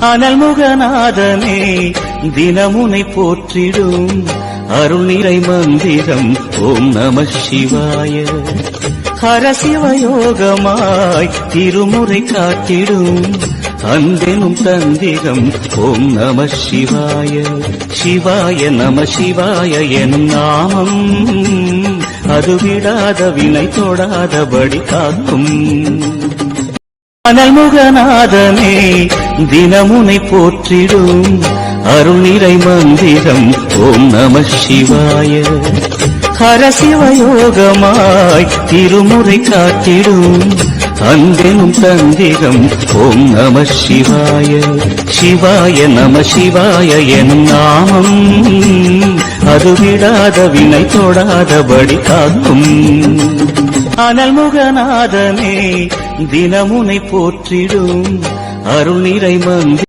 அனல் முகநாதனே தினமுனை போற்றிடும் அருள்நிறை மந்திரம். ஓம் நம சிவாய. ஹரசிவயோகமாய் திருமுறை காட்டிடும் அந்தெனும் தந்திரம். ஓம் நம சிவாய. சிவாய நம சிவாய என் நாமம். அது விடாத வினை தொடாதபடி காக்கும். அனல் முகநாதனே தினமுனை போற்றிடும் அருள்நிறை மந்திரம். ஓம் நம சிவாய. ஹரசிவயோகமாய் திருமுறை காத்திடும் அன்பெனும் தந்திரம். ஓம் நம சிவாய. சிவாய நம சிவாய எனும் நாமம். அது விடாத வினை தொடாதபடி காக்கும். அனல் முகநாதனே தினமுனை போற்றிடும் அருள் நிறை மந்தி